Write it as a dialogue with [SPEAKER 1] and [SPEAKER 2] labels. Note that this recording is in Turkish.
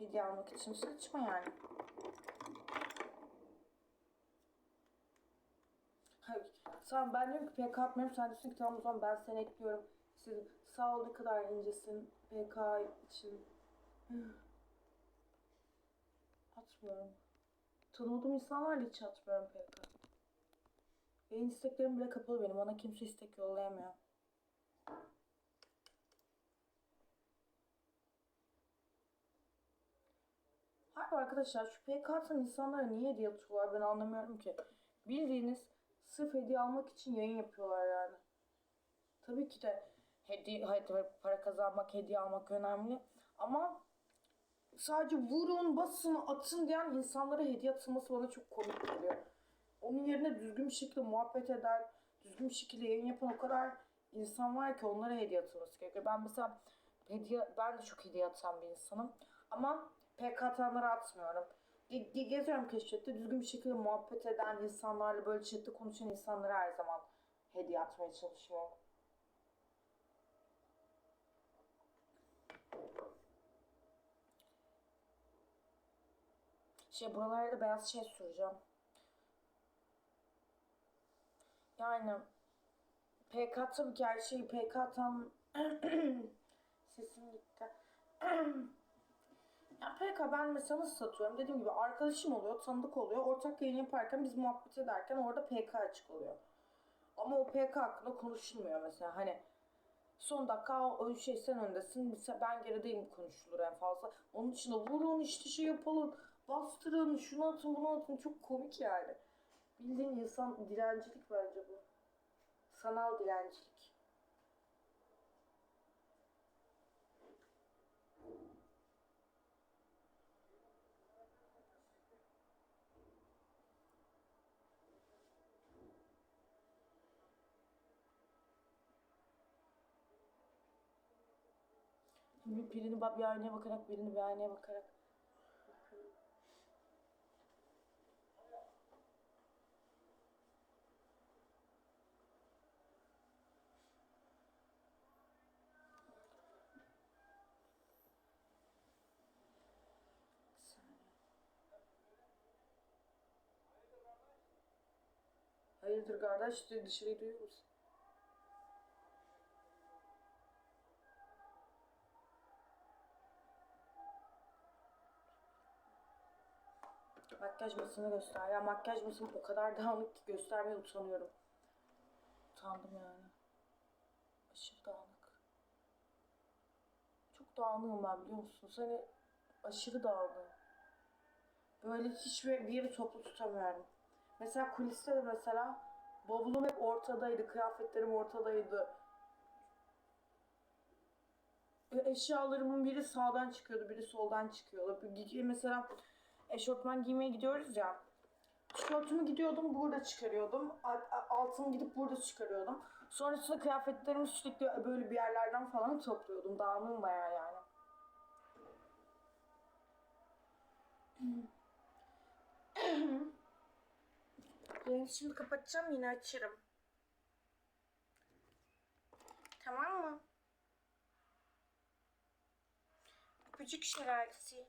[SPEAKER 1] Hediye almak için saçma yani. Hayır. Sen ben diyorum ki PK atmıyorum. Sen diyorsun ki tamam o zaman ben seni ekliyorum. İşte sağ ol ne kadar incesin PK için. Atmıyorum. Tanımadığım insanlarla hiç atmıyorum PK. Yayın isteklerim bile kapalı benim. Bana kimse istek yollayamıyor. Harbi arkadaşlar şu PK atan insanlara niye hediye atıyorlar ben anlamıyorum ki. Bildiğiniz sırf hediye almak için yayın yapıyorlar yani. Tabii ki de hediye, hediye para kazanmak, hediye almak önemli. Ama sadece vurun, basın, atın diyen insanlara hediye atılması bana çok komik geliyor. Onun yerine düzgün bir şekilde muhabbet eden, düzgün bir şekilde yayın yapan o kadar insan var ki onlara hediye atılması gerekiyor. Ben mesela hediye, ben de çok hediye atan bir insanım. Ama PK atanlara atmıyorum. Ge- ge- geziyorum keşfette düzgün bir şekilde muhabbet eden insanlarla böyle chatte konuşan insanlara her zaman hediye atmaya çalışıyorum. Şey buralara da beyaz şey süreceğim. Yani PK tabii ki her şeyi PK atan sesim gitti. ya PK ben mesela nasıl satıyorum? Dediğim gibi arkadaşım oluyor, tanıdık oluyor. Ortak yayın yaparken biz muhabbet ederken orada PK açık oluyor. Ama o PK hakkında konuşulmuyor mesela. Hani son dakika o şey sen öndesin ben gerideyim konuşulur en fazla. Onun dışında vurun işte şey yapalım bastırın şunu atın bunu atın çok komik yani. Bildiğin insan dilencilik bence bu. Sanal dilencilik. Birini bir aynaya bakarak birini bir aynaya bakarak. Hayırdır kardeş dışarıyı duyuyor musun? Makyaj masasını göster. Ya makyaj masam o kadar dağınık ki göstermeye utanıyorum. Utandım yani. Aşırı dağınık. Çok dağınığım ben biliyor musunuz? Hani aşırı dağınığım. Böyle hiçbir bir yeri toplu tutamıyorum. Mesela kuliste de mesela bavulum hep ortadaydı. Kıyafetlerim ortadaydı. Eşyalarımın biri sağdan çıkıyordu, biri soldan çıkıyordu. Mesela eşofman giymeye gidiyoruz ya. Tişörtümü gidiyordum burada çıkarıyordum. Altımı gidip burada çıkarıyordum. Sonrasında kıyafetlerimi sürekli böyle bir yerlerden falan topluyordum. Dağınığım bayağı yani. Ben şimdi kapatacağım yine açarım. Tamam mı? Öpücük şelalesi.